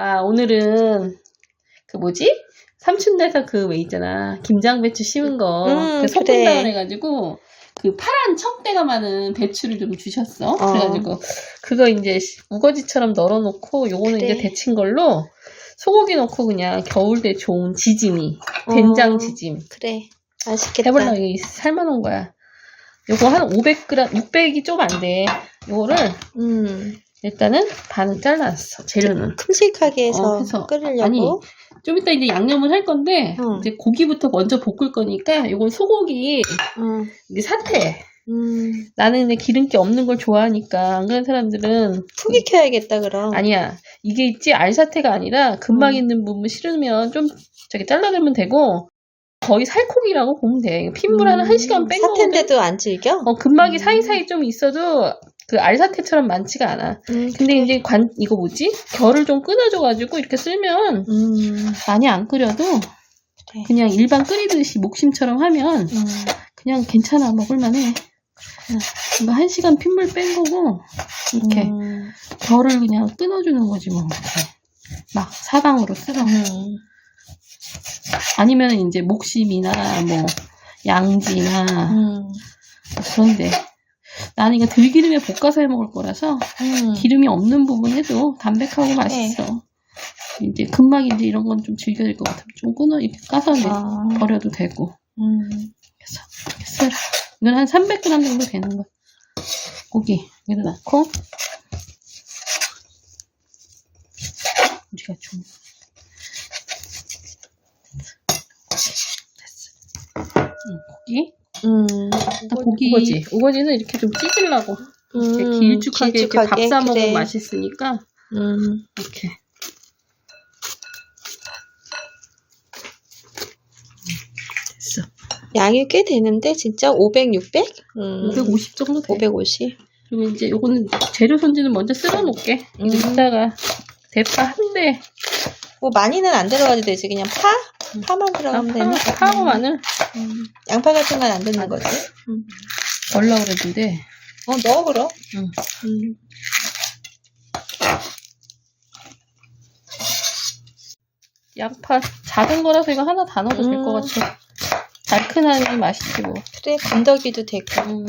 아, 오늘은 그 뭐지? 삼촌네서 그 왜 있잖아. 김장배추 심은 거. 음, 그 섞은다 그래. 그래가지고 그 파란 청대가 많은 배추를 좀 주셨어. 어. 그래가지고 그거 이제 우거지처럼 널어놓고 요거는 그래. 이제 데친 걸로 소고기 넣고 그냥 겨울에 좋은 지짐이 된장 어. 지짐 그래. 맛있겠다. 해보려고 여기 삶아놓은 거야. 요거 한 500g, 600이 좀 안 돼. 요거를 음. 일단은 반은 잘랐어. 재료는. 큼직하게 해서 어, 해서. 끓이려고. 아니, 좀 이따 이제 양념을 할 건데, 응. 이제 고기부터 먼저 볶을 거니까, 요건 소고기, 음. 이게 사태. 음. 나는 근데 기름기 없는 걸 좋아하니까, 안 그런 사람들은, 푹 익혀야겠다 그럼. 아니야. 이게 있지, 알사태가 아니라, 금방 음. 있는 부분 싫으면 좀, 저기 잘라내면 되고, 거의 살코기라고 보면 돼. 핏물 한 음. 1시간 뺀 거거든. 사태인데도 안 질겨? 어, 근막이 음. 사이사이 좀 있어도, 그 알사태처럼 많지가 않아. 음. 근데 이제 관, 이거 뭐지? 결을 좀 끊어줘가지고, 이렇게 쓸면, 음. 많이 안 끓여도, 그래. 그냥 일반 끓이듯이 목심처럼 하면 음. 그냥 괜찮아 먹을만해. 이거 한 시간 핏물 뺀 거고 이렇게 음. 결을 그냥 끊어주는 거지 뭐. 막 사방으로 쓸어. 음. 아니면 이제 목심이나 뭐 양지나 음. 그런데 나는 이거 들기름에 볶아서 해 먹을 거라서 음. 기름이 없는 부분에도 담백하고 맛있어. 이제 금방 이제 이런 건 좀 즐겨야 될 것 같으면 좀 끊어 이렇게 까서 아. 버려도 되고. 음. 그래서 이렇게 썰어. 이건 한 300g 정도 되는 거야. 고기 여기다 넣고 우리가 좀 됐어. 응, 고기. 음. 나 고기 우거지. 우거지는 이렇게 좀 찢으려고 이렇게 음. 길쭉하게 이렇게 밥 길쭉하게, 싸 먹으면 그래. 맛있으니까 음. 이렇게. 됐어. 양이 꽤 되는데 진짜 500, 600? 음. 550 정도 돼. 550. 그리고 이제 요거는 재료 손질은 먼저 쓸어 놓을게. 음. 이따가 대파 한 대. 뭐 많이는 안 들어가도 되지. 그냥 파? 파만 들어가면 되나? 파하고 마늘 음. 양파 같은 건안 넣는 거지. 넣으려고 그랬는데. 어, 넣어 그럼. 응. 음. 양파 작은 거라서 이거 하나 다 넣어도 될 것 음. 같아. 달큰하니 맛있지 뭐. 그래, 건더기도 되고. 음.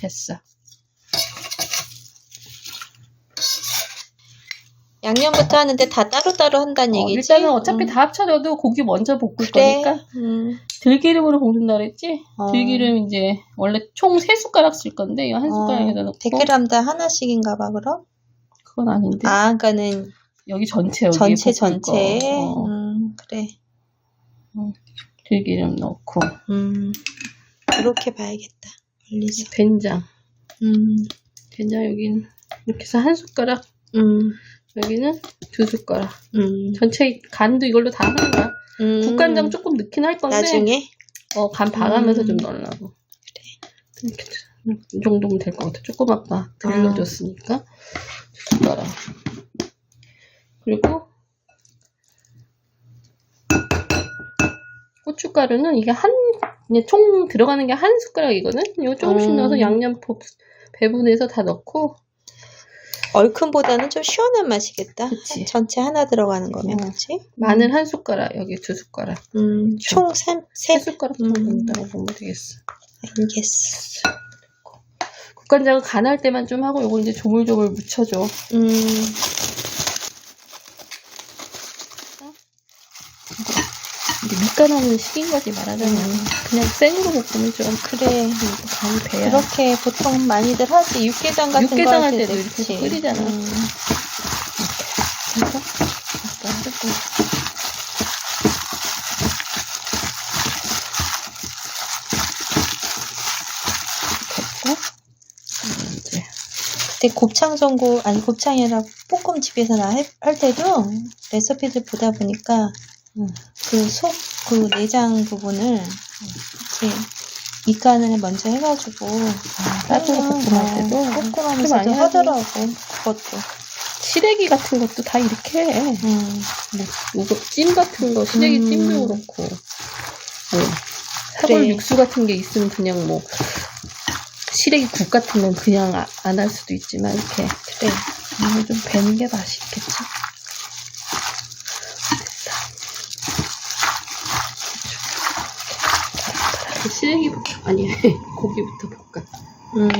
됐어. 양념부터 하는데 다 따로따로 한다는 어, 얘기지? 일단은 어차피 음. 다 합쳐져도 고기 먼저 볶을 그래. 거니까 음. 들기름으로 볶는다 그랬지? 어. 들기름 이제 원래 총 3숟가락 쓸 건데 이거 한 숟가락에다 넣고 100g당 하나씩인가 봐, 그럼? 그건 아닌데 아, 그러니까는 여기 전체 여기 전체, 전체. 거. 어, 음, 그래. 들기름 넣고 음. 그렇게 봐야겠다. 멀리서. 된장 음. 된장 여기는 이렇게 해서 한 숟가락 음. 여기는 두 숟가락 음. 전체 간도 이걸로 다 하는 거야 음. 국간장 조금 넣긴 할 건데 나중에? 어, 간 봐가면서 음. 좀 넣으려고 이렇게 이 정도면 될 것 같아 조금 아까 들려줬으니까 두 숟가락 그리고 고춧가루는 이게 한, 그냥 총 들어가는 게 한 숟가락이거든? 이거 조금씩 음. 넣어서 양념 복- 배분해서 다 넣고, 얼큰보다는 좀 시원한 맛이겠다. 그치. 전체 하나 들어가는 거면, 어. 그치? 마늘 한 숟가락, 여기 두 숟가락. 음, 총 3, 세세 숟가락 정도 음. 넣는다고 보면 되겠어. 알겠어. 국간장은 간할 때만 좀 하고, 요거 이제 조물조물 묻혀줘. 음, 밑간하는 식인 거지, 말하자면. 음. 그냥 생으로 볶으면 좀 그래. 간이 배야. 그렇게 보통 많이들 하지. 육개장 같은 거 육개장 할할 때도 이렇게 그치. 끓이잖아. 음, 됐고, 그때 곱창 전구, 아니 곱창이라 볶음 집에서 나 할 때도 레시피들 보다 보니까 음. 그 속, 그 내장 부분을 이렇게 밑간을 먼저 해가지고 거 볶음할 때도 볶음하면서도 많이 하더라고 그것도 시래기 같은 것도 다 이렇게 해. 음. 뭐, 이거 찜 같은 거, 시래기 음. 찜도 그렇고. 뭐, 사골 그래. 육수 같은 게 있으면 그냥 뭐, 시래기 국 같은 건 그냥 안할 수도 있지만 이렇게 그래. 이걸 좀 베는 게 맛있겠지. 시래기부터 아니 고기부터 볶아. 음.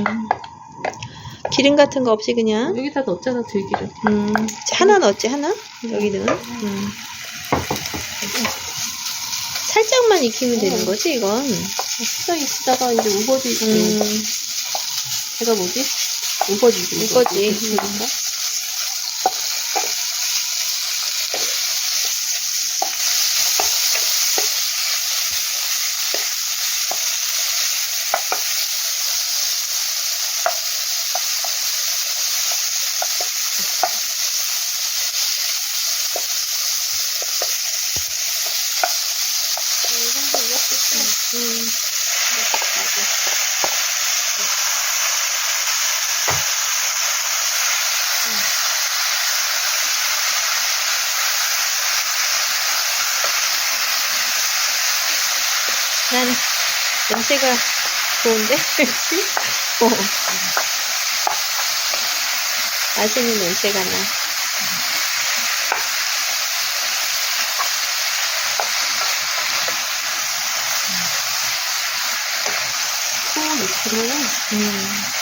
기름 같은 거 없이 그냥. 여기다 넣었잖아 들기름. 음. 하나 넣었지 하나? 여기는. 음. 살짝만 익히면 되는 거지 이건. 살짝 익히다가 이제 우거지지. 음. 제가 뭐지? 우거지지. 우거지. 우거지인가? 음. 난 냄새가 좋은데? 어. 맛있는 냄새가 나. 푹 익히면은 음.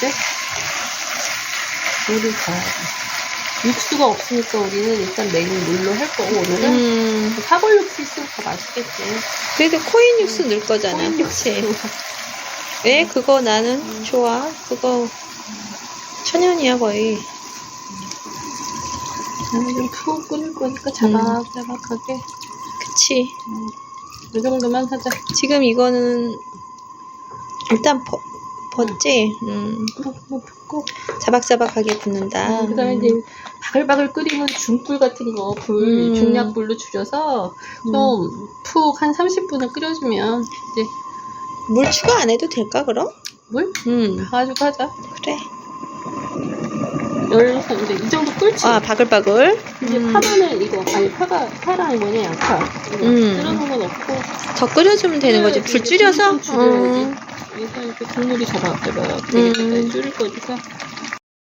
때 물을 돼. 육수가 없으니까 우리는 일단 메인 물로 할 거고 오늘은 음. 사골 육수 있으면 더 맛있겠지. 그래도 코인 육수 넣을 거잖아. 코인 그치? 왜? 그거 나는 좋아. 그거 천연이야 거의. 나는 좀 푹 끓일 거니까 자박자박하게 그치. 이 정도만 하자. 지금 이거는 일단 버, 벗지. 음. 붓고 자박자박하게 굽는다. 그 다음에 이제 바글바글 끓이면 중불 같은 거 불, 음. 중약불로 줄여서 좀 푹 한 30분을 끓여주면 이제 물 추가 안 해도 될까 그럼? 물 음. 가지고 하자. 그래. 열어서 이제 이 정도 끓지. 아 바글바글. 이제 음. 파마늘 이거 아니 파가 아니 뭐냐 양파 이거 음. 끓여놓은 거 넣고 더 끓여주면 되는 거지. 불 줄여서. 음. 그래서 이렇게 국물이 자박자박 음. 줄일 거니까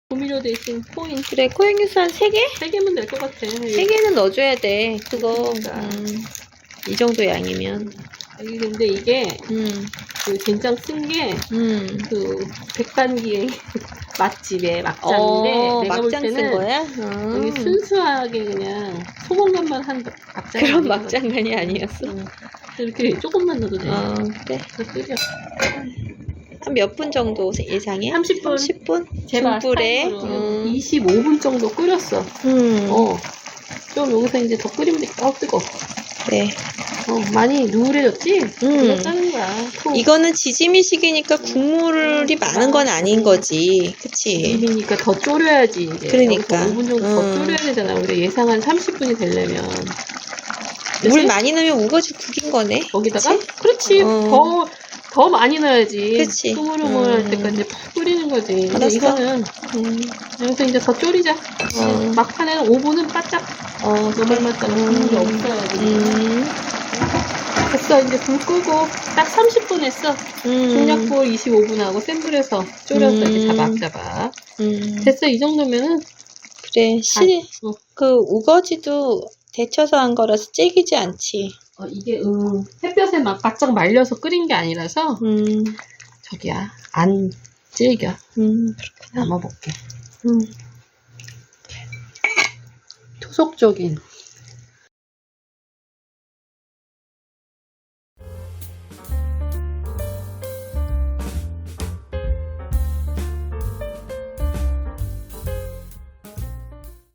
조미료 대신 코인 그래 코인 육수 한 3개? 세 개면 될 것 같아. 3개는 넣어줘야 돼. 그거. 그러니까. 음. 이 정도 양이면. 아니 근데 이게 음. 그 된장 쓴 게 음. 그 백반기의 맛집의 막장인데 어, 내가 볼 막장 쓴 때는 거야? 여기 음. 순수하게 그냥 소금간만 한 막장 그런 막장면이 아니었어. 이렇게 조금만 넣어도 돼. 어, 그래. 그래서 끓여. 한 몇 분 정도 예상해? 30분. 30분? 제발 중불에. 타임으로 음. 25분 정도 끓였어. 음. 어. 좀 여기서 이제 더 끓이면 돼. 어, 뜨거. 네. 어, 많이 누울해졌지? 음. 짜는 거야. 푹. 이거는 지짐이식이니까 국물이 많은 건 아닌 거지. 그치? 입이니까 더 졸여야지. 이제. 그러니까. 여기서 5분 정도 더 음. 졸여야 되잖아. 우리가 예상한 30분이 되려면. 물 그치? 많이 넣으면 우거지 국인 거네. 거기다가? 그렇지. 어. 더, 더 많이 넣어야지. 그치. 흐물흐물할 음. 때까지 푹 끓이는 거지. 근데 알았어. 이거는, 음. 여기서 이제 더 졸이자. 어. 막판에는 5분은 바짝 어, 너말맞잖아. 국물이 없어야지. 음. 됐어. 이제 불 끄고 딱 30분 했어. 음. 중약불 25분하고 센 불에서 졸여서 이렇게 음. 자박자박. 음. 됐어. 이 정도면은 그래. 실, 어. 그 우거지도 데쳐서 한 거라서 찌기지 않지. 어, 이게 음, 햇볕에 막 바짝 말려서 끓인 게 아니라서 음. 저기야 안 질겨. 음. 담아볼게. 음. 토속적인